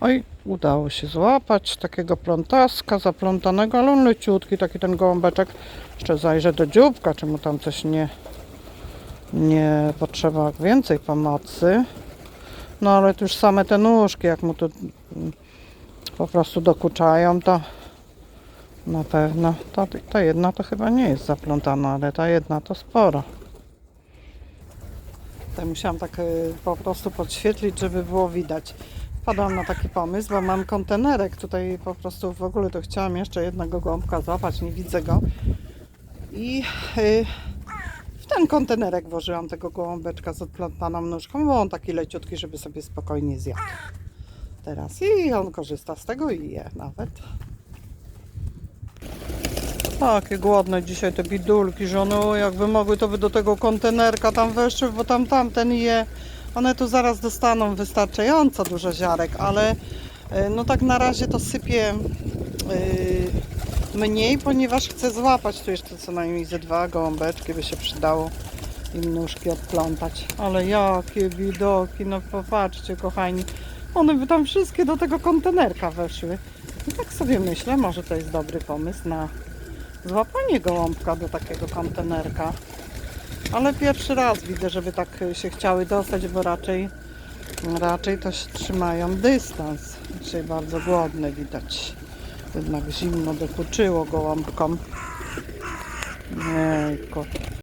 Oj, udało się złapać takiego plątaska zaplątanego, ale on leciutki, taki ten gołąbeczek. Jeszcze zajrzę do dzióbka, czy mu tam coś nie, nie potrzeba więcej pomocy. No ale już same te nóżki, jak mu tu mm, po prostu dokuczają, to na pewno. Ta, ta jedna to chyba nie jest zaplątana, ale ta jedna to sporo. Tutaj musiałam tak y, po prostu podświetlić, żeby było widać. Padłam na taki pomysł, bo mam kontenerek. Tutaj po prostu w ogóle to chciałam jeszcze jednego gołąbka złapać, nie widzę go. I y, w ten kontenerek włożyłam tego gołąbeczka z odplątaną nóżką, bo on taki leciutki, żeby sobie spokojnie zjadł. Teraz i on korzysta z tego i je nawet. Takie głodne dzisiaj te bidulki, że one jakby mogły, to by do tego kontenerka tam weszły, bo tam tamten je. One tu zaraz dostaną wystarczająco dużo ziarek, ale y, no tak na razie to sypię y, mniej, ponieważ chcę złapać tu jeszcze co najmniej ze dwa gołąbeczki, by się przydało im nóżki odplątać. Ale jakie bidoki, no popatrzcie kochani. One by tam wszystkie do tego kontenerka weszły. I tak sobie myślę, może to jest dobry pomysł na złapanie gołąbka do takiego kontenerka. Ale pierwszy raz widzę, żeby tak się chciały dostać, bo raczej, raczej to się trzymają dystans. Dzisiaj bardzo głodne widać. Jednak zimno dokuczyło gołąbkom. Jejku.